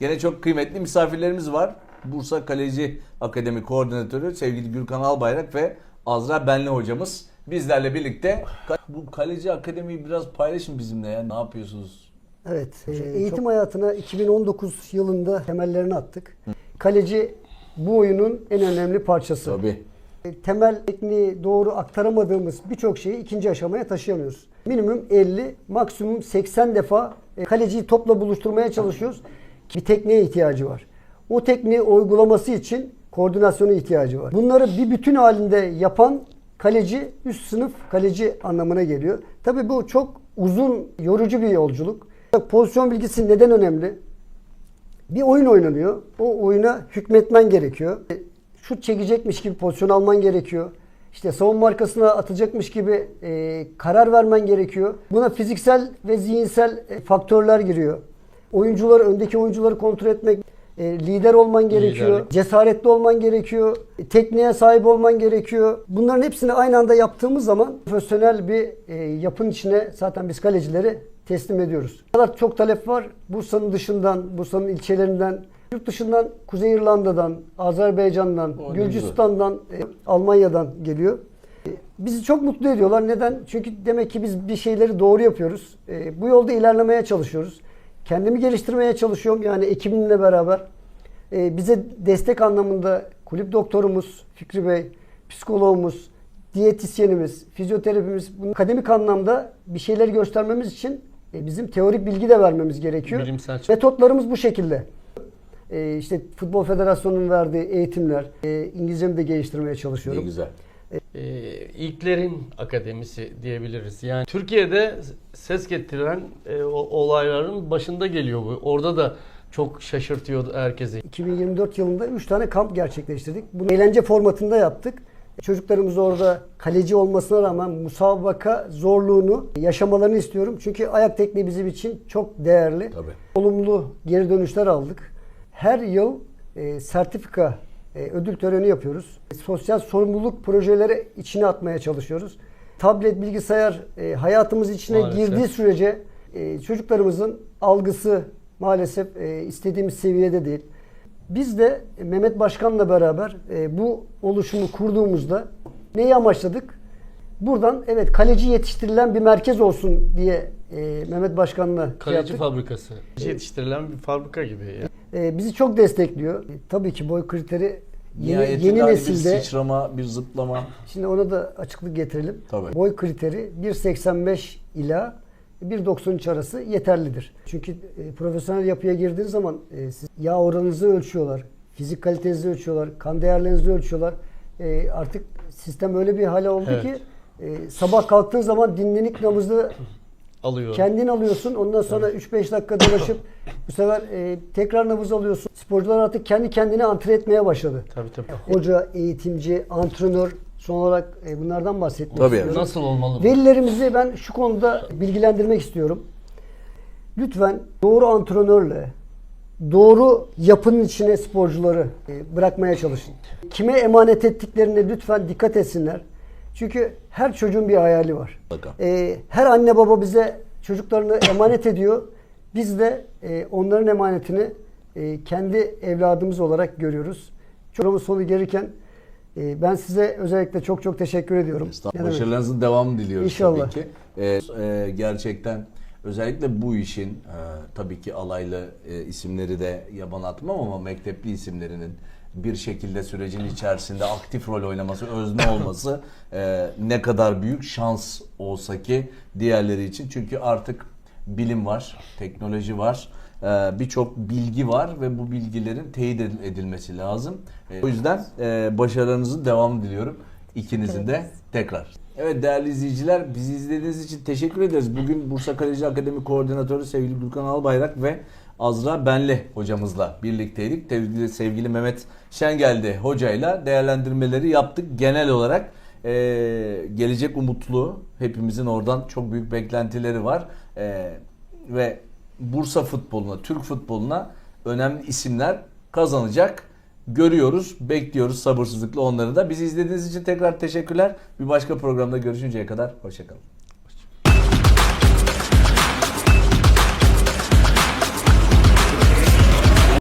Gene çok kıymetli misafirlerimiz var. Bursa Kaleci Akademi Koordinatörü sevgili Gürkan Albayrak ve Azra Benli hocamız bizlerle birlikte. Bu Kaleci Akademi'yi biraz paylaşın bizimle ya. Ne yapıyorsunuz? Evet. e, eğitim hayatına 2019 yılında temellerini attık. Kaleci bu oyunun en önemli parçası. Tabii. E, Temel tekniği doğru aktaramadığımız birçok şeyi ikinci aşamaya taşıyamıyoruz. Minimum 50, maksimum 80 defa e, kaleciyi topla buluşturmaya çalışıyoruz. Bir tekniğe ihtiyacı var. O tekniği uygulaması için koordinasyona ihtiyacı var. Bunları bir bütün halinde yapan kaleci üst sınıf kaleci anlamına geliyor. Tabii bu çok uzun, yorucu bir yolculuk. Pozisyon bilgisi neden önemli? Bir oyun oynanıyor. O oyuna hükmetmen gerekiyor. Şut çekecekmiş gibi pozisyon alman gerekiyor. İşte savunma arkasına atacakmış gibi e, karar vermen gerekiyor. Buna fiziksel ve zihinsel e, faktörler giriyor. Oyuncuları, öndeki oyuncuları kontrol etmek, e, lider olman gerekiyor. Liderlik. Cesaretli olman gerekiyor. e, Tekniğe sahip olman gerekiyor. Bunların hepsini aynı anda yaptığımız zaman profesyonel bir e, yapının içine zaten biz kalecileri teslim ediyoruz. Kadar çok talep var. Bursa'nın dışından, Bursa'nın ilçelerinden, yurt dışından, Kuzey İrlanda'dan, Azerbaycan'dan, O Gürcistan'dan, e, Almanya'dan geliyor. E, Bizi çok mutlu ediyorlar. Neden? Çünkü demek ki biz bir şeyleri doğru yapıyoruz. E, Bu yolda ilerlemeye çalışıyoruz. Kendimi geliştirmeye çalışıyorum. Yani ekibimle beraber. E, Bize destek anlamında kulüp doktorumuz Fikri Bey, psikologumuz, diyetisyenimiz, fizyoterapimiz, bunu akademik anlamda bir şeyler göstermemiz için e, bizim teorik bilgi de vermemiz gerekiyor. Bilimsel. Metotlarımız bu şekilde. E, işte Futbol Federasyonu'nun verdiği eğitimler, e, İngilizcemi de geliştirmeye Ne çalışıyorum. güzel. Ee, ilklerin akademisi diyebiliriz. Yani Türkiye'de ses getiren e, o- olayların başında geliyor bu. Orada da çok şaşırtıyordu herkesi. 2024 yılında 3 tane kamp gerçekleştirdik. Bunu eğlence formatında yaptık. Çocuklarımız orada kaleci olmasına rağmen musabaka zorluğunu yaşamalarını istiyorum. Çünkü ayak tekniği bizim için çok değerli. Tabii. Olumlu geri dönüşler aldık. Her yıl e, sertifika e, ödül töreni yapıyoruz. Sosyal sorumluluk projeleri içine atmaya çalışıyoruz. Tablet, bilgisayar e, hayatımız içine Maalesef. girdiği sürece e, çocuklarımızın algısı maalesef e, istediğimiz seviyede değil. Biz de Mehmet Başkan'la beraber e, bu oluşumu kurduğumuzda neyi amaçladık? Buradan evet kaleci yetiştirilen bir merkez olsun diye e, Mehmet Başkan'la şey Kaleci yaptık. fabrikası. Yetiştirilen bir fabrika gibi. Yani. E, bizi çok destekliyor. E, tabii ki boy kriteri yeni, Nihayetinde yeni nesilde. bir sıçrama, bir zıplama. Şimdi ona da açıklık getirelim. Tabii. Boy kriteri 1.85 ila 1.93 arası yeterlidir. Çünkü e, profesyonel yapıya girdiğiniz zaman e, siz yağ oranınızı ölçüyorlar, fizik kalitenizi ölçüyorlar, kan değerlerinizi ölçüyorlar. E, artık sistem öyle bir hale oldu Evet. ki e, sabah kalktığın zaman dinlenik nabızı Alıyor. kendin alıyorsun. Ondan sonra 3-5 dakika dolaşıp bu sefer e, tekrar nabız alıyorsun. Sporcular artık kendi kendine antre etmeye başladı. Tabii tabii. Hoca, eğitimci, antrenör son olarak e, bunlardan bahsetmek Tabii. istiyorum. Nasıl olmalı? Velilerimizi ben şu konuda bilgilendirmek istiyorum. Lütfen doğru antrenörle, doğru yapının içine sporcuları e, bırakmaya çalışın. Kime emanet ettiklerine lütfen dikkat etsinler. Çünkü her çocuğun bir hayali var. Mutlaka. E, her anne baba bize çocuklarını emanet ediyor. Biz de e, onların emanetini e, kendi evladımız olarak görüyoruz. Çocuğumuz sonu gelirken e, ben size özellikle çok çok teşekkür ediyorum. Demek? Başarılarınızın devamını diliyoruz İnşallah. tabii ki. Ee, e, gerçekten özellikle bu işin e, tabii ki alaylı e, isimleri de yaban atmam ama mektepli isimlerinin bir şekilde sürecin içerisinde aktif rol oynaması, özne olması e, ne kadar büyük şans olsa ki diğerleri için. Çünkü artık bilim var, teknoloji var, e, birçok bilgi var ve bu bilgilerin teyit edil- edilmesi lazım. E, O yüzden e, başarılarınızın devamını diliyorum. İkinizin de tekrar. Evet değerli izleyiciler bizi izlediğiniz için teşekkür ederiz. Bugün Bursa Kaleci Akademi Koordinatörü sevgili Gülkan Albayrak ve Azra Benli hocamızla birlikteydik. Sevgili, sevgili Mehmet Şengeldi hocayla değerlendirmeleri yaptık. Genel olarak e, gelecek umutlu hepimizin oradan çok büyük beklentileri var. E, ve Bursa futboluna, Türk futboluna önemli isimler kazanacak. Görüyoruz, bekliyoruz sabırsızlıkla onları da. Bizi izlediğiniz için tekrar teşekkürler. Bir başka programda görüşünceye kadar hoşçakalın.